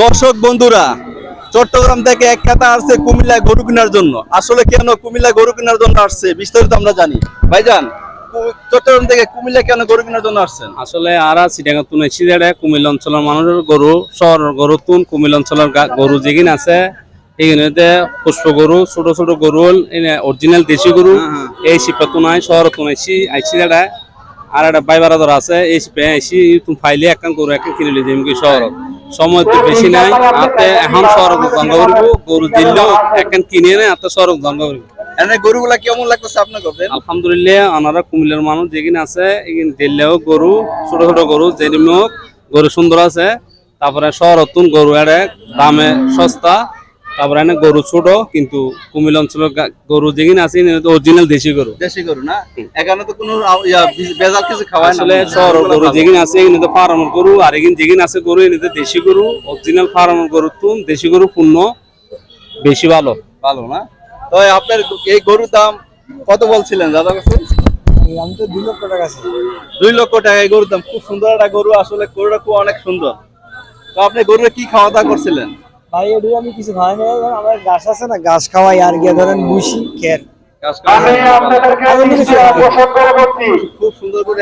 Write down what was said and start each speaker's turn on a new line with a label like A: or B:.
A: দর্শক বন্ধুরা চট্টগ্রাম থেকে এক খাতা আসছে কুমিল্লায় গরু কেনার জন্য। আসলে কেন কুমিল্লায় গরু কেনার জন্য আসছে বিস্তারিত আমরা জানি। ভাইজান চট্টগ্রাম থেকে কুমিল্লা কেন গরু কেনার জন্য আসছেন?
B: আসলে আর সিটাঙ্গা তুন সিদারে কুমিল্লা অঞ্চলের মানুষের গরু শহরের গরু তুন কুমিল্লা অঞ্চলের গরু যেগিন আছে এইখানে পুষ্প গরু ছোট ছোট গরু অরিজিনাল দেশি গরু এই শিপে তুন আই শহর তুন আইসি আর একটা বাই বারাদর আছে এই শিপে আইসি তুমি ফাইলে একখান গরু একখান কিনে লিয়ে যাবি শহর। সময় তো বেশি নাই। আতে এখন সড়ক জঙ্গ করব গরু দিলেও এখন কিনে নেই আতে সড়ক জঙ্গ করব
A: এনে গরুগুলা কেমন লাগতেছে আপনার কাছে
B: আলহামদুলিল্লাহ আনারা কুমিল্লার মানুষ যেখানে আছে দিল্লেও গরু ছোট ছোট গরু যেরকম হোক গরু সুন্দর আছে। তারপরে সরতুন গরু এড়ে দামে সস্তা। তারপরে এনে গরু ছোট কিন্তু কুমিল অঞ্চলের গরু যেখানে আছে অরিজিনাল দেশি গরু।
A: দেশি গরু না? এখানে তো কোনো আ- বি- ভেজাল কিছু খাওয়ায়
B: আসলে শহর গরু যেখানে আছে এখানে তো ফার্মের গরু আর এখানে যেখানে আছে গরু এখানে তো দেশি গরু। অরিজিনাল ফার্মের গরু তুন দেশি গরু পূর্ণ বেশি ভালো।
A: ভালো না? তো আপনার এই গরুর দাম কত বলছিলেন দাদা কাছে
C: আমি তো দুই লক্ষ টাকা আছে।
A: দুই লক্ষ টাকা এই গরুর দাম। খুব সুন্দর একটা গরু আসলে গরুটা খুব অনেক সুন্দর। তো আপনি গরুর কি খাওয়া দাওয়া করছিলেন?
C: ভাই এটি আমি কিছু খাই না ধরেন আমার গাছ আছে না গাছ খাওয়াই আর গিয়ে ধরেন বুসি খের।
A: খুব সুন্দর করে